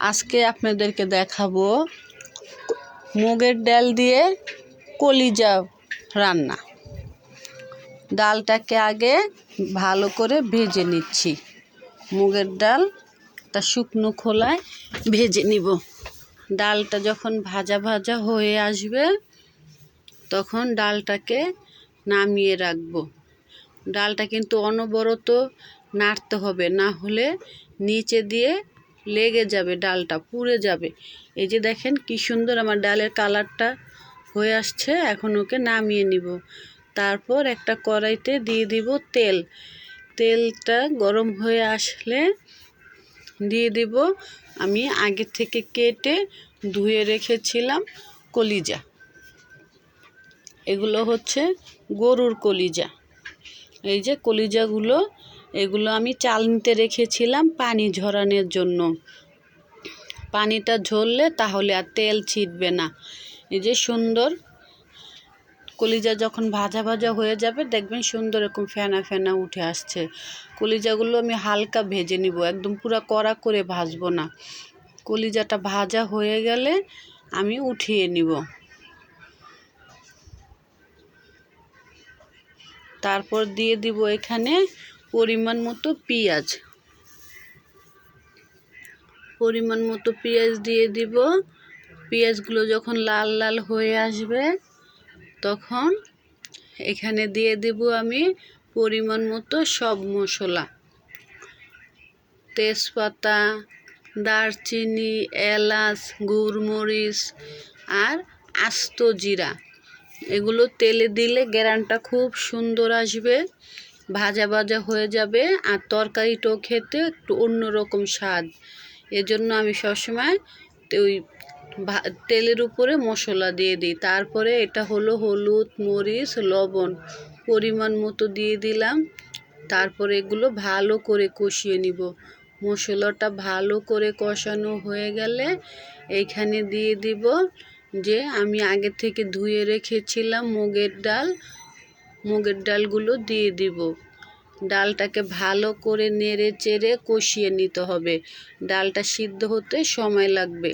আজকে আপনাদেরকে দেখাবো মুগের ডাল দিয়ে কলিজা রান্না। ডালটাকে আগে ভালো করে ভেজে নিচ্ছি। মুগের ডাল তা শুকনো খোলায় ভেজে নিব। ডালটা যখন ভাজা ভাজা হয়ে আসবে, তখন ডালটাকে নামিয়ে রাখব। ডালটা কিন্তু অনবরত নাড়তে হবে, না হলে নিচে দিয়ে লেগে যাবে, ডালটা পুড়ে যাবে। এই যে দেখেন কি সুন্দর আমার ডালের কালারটা হয়ে আসছে, এখন ওকে নামিয়ে নিব। তারপর একটা কড়াইতে দিয়ে দিব তেল। তেলটা গরম হয়ে আসলে দিয়ে দিব আমি আগে থেকে কেটে ধুয়ে রেখেছিলাম কলিজা। এগুলো হচ্ছে গরুর কলিজা। এই যে কলিজাগুলো এগুলো আমি চালনিতে রেখেছিলাম পানি ঝরানোর জন্য। পানিটা ঝরলে তাহলে আর তেল ছিটবে না। এই যে সুন্দর কলিজা যখন ভাজা ভাজা হয়ে যাবে, দেখবেন সুন্দর এরকম ফেনা ফেনা উঠে আসছে। কলিজাগুলো আমি হালকা ভেজে নিব, একদম পুরো কড়া করে ভাজবো না। কলিজাটা ভাজা হয়ে গেলে আমি উঠিয়ে নিব। তারপর দিয়ে দিব এখানে পরিমাণ মতো পেঁয়াজ। পরিমাণ মতো পেঁয়াজ দিয়ে দিব। পেঁয়াজগুলো যখন লাল লাল হয়ে আসবে, তখন এখানে দিয়ে দিব আমি পরিমাণ মতো সব মশলা। তেজপাতা, দারচিনি, এলাচ, গুড়মরিচ আর আস্ত জিরা। এগুলো তেলে দিলে গ্যারানটা খুব সুন্দর আসবে। ভাজা ভাজা হয়ে যাবে আর তরকারিটাও খেতে একটু অন্যরকম স্বাদ। এজন্য আমি সবসময় ওই তেলের উপরে মশলা দিয়ে দিই। তারপরে এটা হলো হলুদ, মরিচ, লবণ পরিমাণ মতো দিয়ে দিলাম। তারপরে এগুলো ভালো করে কষিয়ে নিব। মশলাটা ভালো করে কষানো হয়ে গেলে এইখানে দিয়ে দিব যে আমি আগে থেকে ধুয়ে রেখেছিলাম মুগের ডাল। মুগের ডালগুলো দিয়ে দিব। ডালটাকে ভালো করে নেড়ে চেড়ে কষিয়ে নিতে হবে। ডালটা সিদ্ধ হতে সময় লাগবে।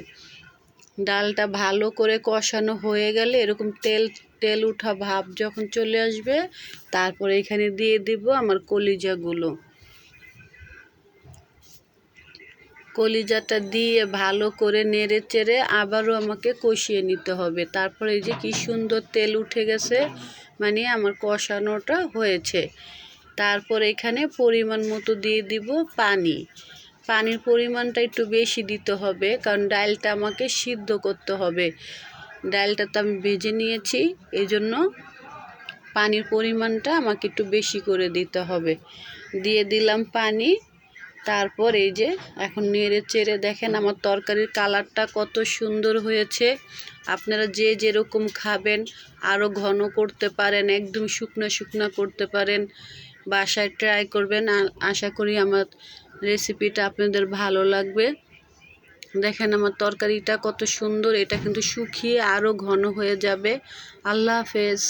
ডালটা ভালো করে কষানো হয়ে গেলে এরকম তেল তেল উঠা ভাব যখন চলে আসবে, তারপরে এখানে দিয়ে দিব আমার কলিজাগুলো। কলিজাটা দিয়ে ভালো করে নেড়ে চেড়ে আবারও আমাকে কষিয়ে নিতে হবে। তারপরে এই যে কি সুন্দর তেল উঠে গেছে মানে আমার কষানোটা হয়েছে। তারপর এখানে পরিমাণ মতো দিয়ে দিব পানি। পানির পরিমাণটা একটু বেশি দিতে হবে, কারণ ডালটা আমাকে সিদ্ধ করতে হবে। ডালটা তো আমি ভেজে নিয়েছি এই জন্য পানির পরিমাণটা আমাকে একটু বেশি করে দিতে হবে। দিয়ে দিলাম পানি। তারপর এই যে এখন নেড়ে চেড়ে দেখেন আমার তরকারির কালারটা কত সুন্দর হয়েছে। আপনারা যে যেরকম খাবেন, আরও ঘন করতে পারেন, একদম শুকনো শুকনো করতে পারেন, বাসায় ট্রাই করবেন। আশা করি আমার রেসিপিটা আপনাদের ভালো লাগবে। দেখেন আমার তরকারিটা কত সুন্দর, এটা কিন্তু শুকিয়ে আরও ঘন হয়ে যাবে। আল্লাহ হাফেজ।